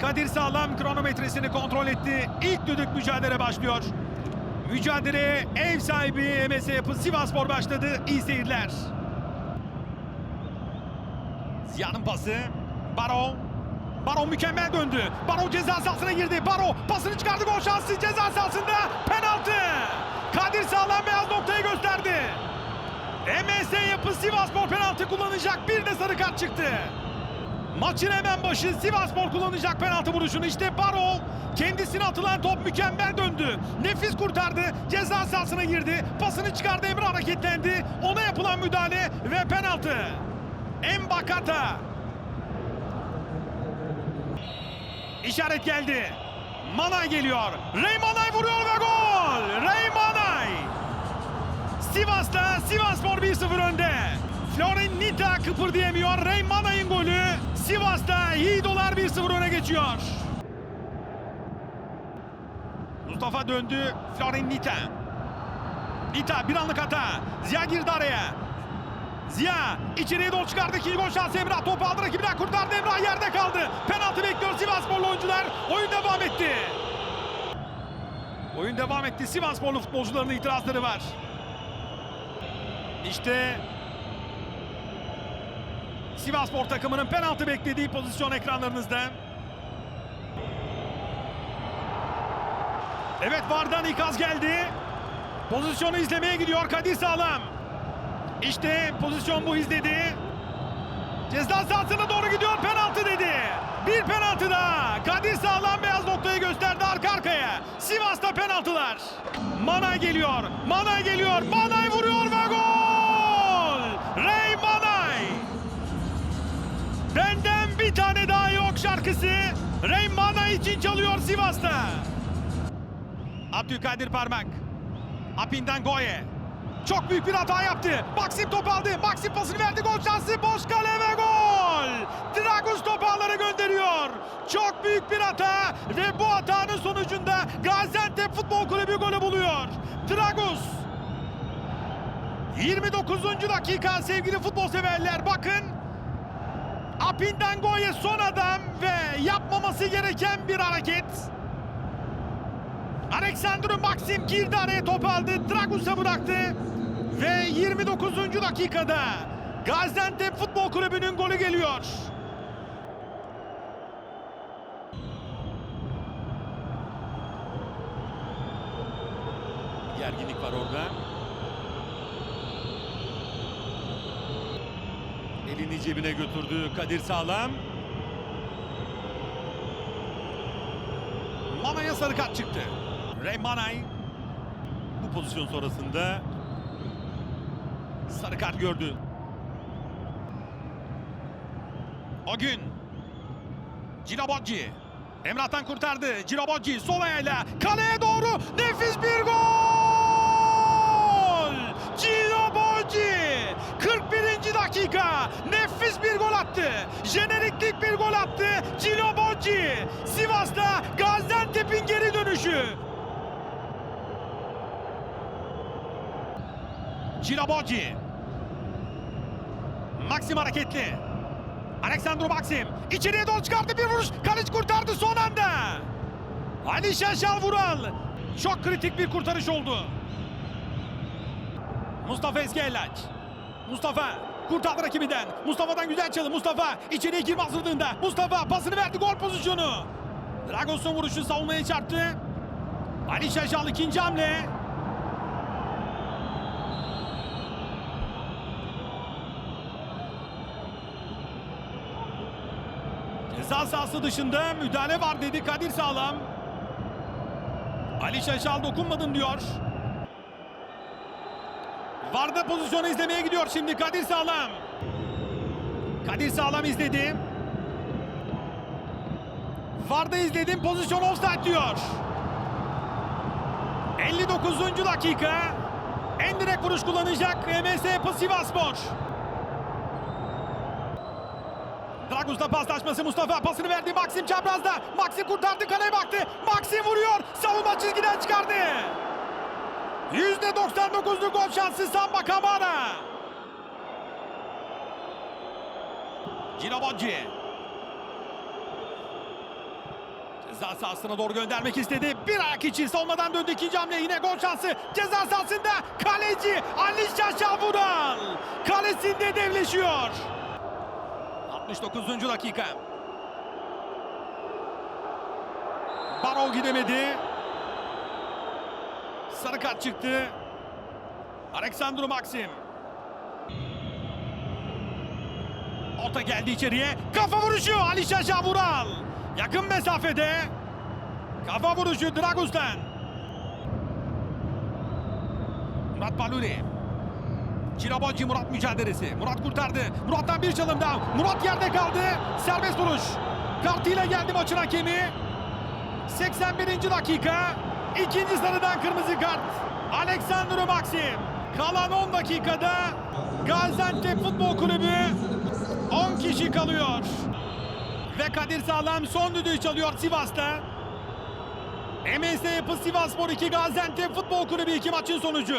Kadir Sağlam kronometresini kontrol etti. İlk düdük mücadele başlıyor. Mücadeleye ev sahibi MS Yapı Sivasspor başladı. İyi seyirler. Ziya'nın pası. Baro. Baro mükemmel döndü. Baro ceza sahasına girdi. Baro pasını çıkardı. Gol şansı ceza sahasında. Penaltı. Kadir Sağlam beyaz noktayı gösterdi. MS Yapı Sivasspor penaltı kullanacak. Bir de sarı kart çıktı. Maçın hemen başı Sivasspor kullanacak penaltı vuruşunu. İşte Barol kendisine atılan top mükemmel döndü. Nefis kurtardı. Ceza sahasına girdi. Pasını çıkardı. Emre hareketlendi. Ona yapılan müdahale ve penaltı. Embakata. İşaret geldi. Manay geliyor. Rey Manay vuruyor ve gol. Rey Manay. Sivas'ta Sivasspor 1-0 önde. Florin Nita kıpırdayamıyor. Rey Manay'ın golü. Sivas'ta Yiğidolar 1-0 öne geçiyor. Mustafa döndü. Florin Nita. Nita bir anlık hata. Ziya girdi araya. Ziya içeriye doğru çıkardı. İkinci gol şansı Emrah. Topu aldı rakibinden kurtardı. Emrah yerde kaldı. Penaltı bekliyor Sivassporlu oyuncular. Oyun devam etti. Oyun devam etti. Sivassporlu futbolcuların itirazları var. İşte Sivasspor takımının penaltı beklediği pozisyon ekranlarınızda. Evet Vardan ikaz geldi. Pozisyonu izlemeye gidiyor Kadir Sağlam. İşte pozisyon bu izledi. Ceza sahasına doğru gidiyor penaltı dedi. Bir penaltı daha. Kadir Sağlam beyaz noktayı gösterdi arka arkaya. Sivas'ta penaltılar. Manay geliyor. Manay geliyor. Manay vuruyor için çalıyor Sivas'ta. Abdülkadir Parmak. Apin'den Goye. Çok büyük bir hata yaptı. Maxim top aldı. Maxim pasını verdi. Gol şansı. Boş kale ve gol. Dragus topu ağlara gönderiyor. Çok büyük bir hata ve bu hatanın sonucunda Gaziantep Futbol Kulübü golü buluyor. Dragus 29. dakika sevgili futbol severler bakın. Apin'den Goye son adam ve yapmaması gereken bir hareket. Alexandru Maxim girdi araya top aldı. Dragus'a bıraktı. Ve 29. dakikada Gaziantep Futbol Kulübü'nün golü geliyor. Gerginlik var orada. Elini cebine götürdü Kadir Sağlam. Manay'a sarı kart çıktı. Ray bu pozisyon sonrasında sarı kart gördü. O gün Cirabocci Emrah'tan kurtardı. Cirabocci sol ayağıyla kaleye doğru nefis bir gol! Dakika nefis bir gol attı. Jeneriklik bir gol attı. Cirabocci Sivas'ta Gaziantep'in geri dönüşü. Cirabocci Maxim hareketli. Alexandru Maxim içeriye doğru çıkarttı bir vuruş. Kaleci kurtardı son anda. Ali Şaşal Vural. Çok kritik bir kurtarış oldu. Mustafa Eskellaç. Mustafa kurtardı rakibinden. Mustafa'dan güzel çalı. Mustafa içeriye girme hazırlığında. Mustafa pasını verdi gol pozisyonu. Dragos'un vuruşu savunmaya çarptı. Ali Şaşal ikinci hamle. Ceza sahası dışında müdahale var dedi Kadir Sağlam. Ali Şaşal dokunmadım diyor. Varda pozisyonu izlemeye gidiyor şimdi Kadir Sağlam. Kadir Sağlam izledi. Varda izledim pozisyon offside diyor. 59. dakika. En direkt vuruş kullanacak MS Yapı Sivasspor. Dragus'ta paslaşması Mustafa pasını verdi Maxim çaprazda. Maxim kurtardı kaleye baktı. Maxim vuruyor. Savunma çizgiden çıkardı. %99'luk gol şansı Samba Kamara. Girabocci. Ceza sahasına doğru göndermek istedi. Bir ayak içi savunmadan döndü ikinci hamle yine gol şansı. Ceza sahasında kaleci Ali Vural. Kalesinde devleşiyor. 69. dakika. Barov gidemedi. Sarı kart çıktı. Aleksandru Maxim. Orta geldi içeriye. Kafa vuruşu Ali Şaşa. Yakın mesafede. Kafa vuruşu Dragus'tan. Murat Baluri. Çiraboci Murat mücadelesi. Murat kurtardı. Murat'tan bir çalım daha. Murat yerde kaldı. Serbest vuruş. Kartıyla geldi maçın hakemi. 81. dakika. İkinci sarıdan kırmızı kart. Aleksandro Maxim. Kalan 10 dakikada Gaziantep Futbol Kulübü 10 kişi kalıyor. Ve Kadir Sağlam son düdüğü çalıyor Sivas'ta. MSC Yapı Sivasspor 2 Gaziantep Futbol Kulübü 2 maçın sonucu.